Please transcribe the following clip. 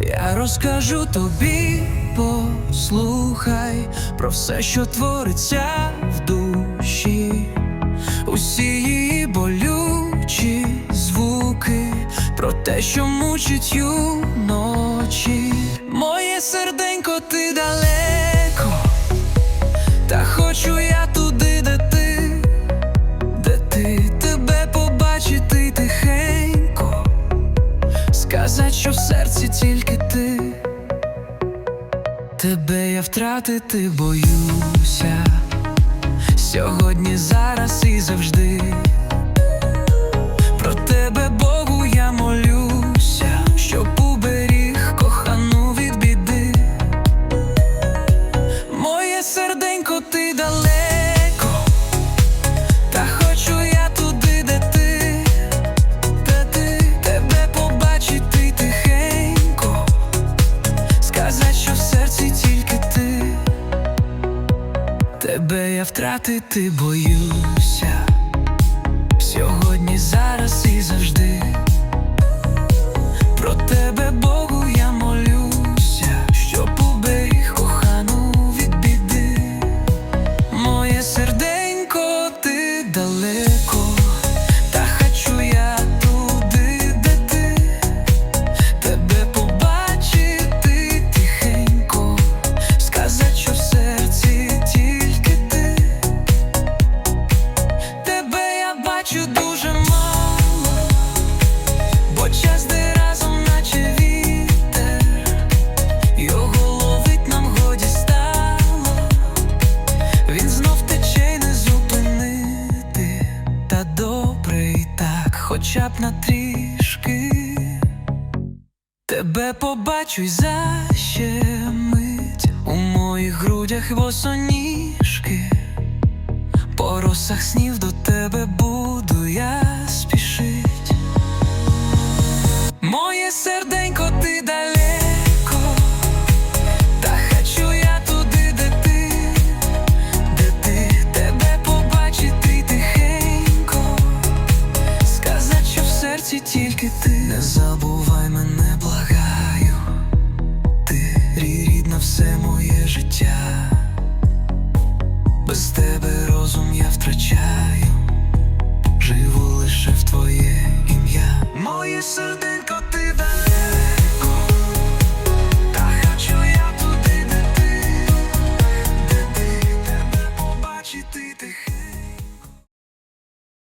Я розкажу тобі, послухай про все, що твориться в душі, усі її болючі звуки, про те, що мучить юночі. Сказать, що в серці тільки ти. Тебе я втратити боюся сьогодні, зараз і завжди. Про тебе, Богу, я молюся, щоб уберіг кохану від біди. Моє серденько, ти далеко, Тебе я втратити боюся сьогодні, зараз і завжди. Про тебе, Богу, я молюся, щоб уберіг кохану від біди. Моє серденько, ти далеко, хоча б на трішки. Тебе побачу й защемить у моїх грудях босоніжки. По росах снів до тебе буду серці тільки ти не забувай мене, благаю, ти рідна все моє життя.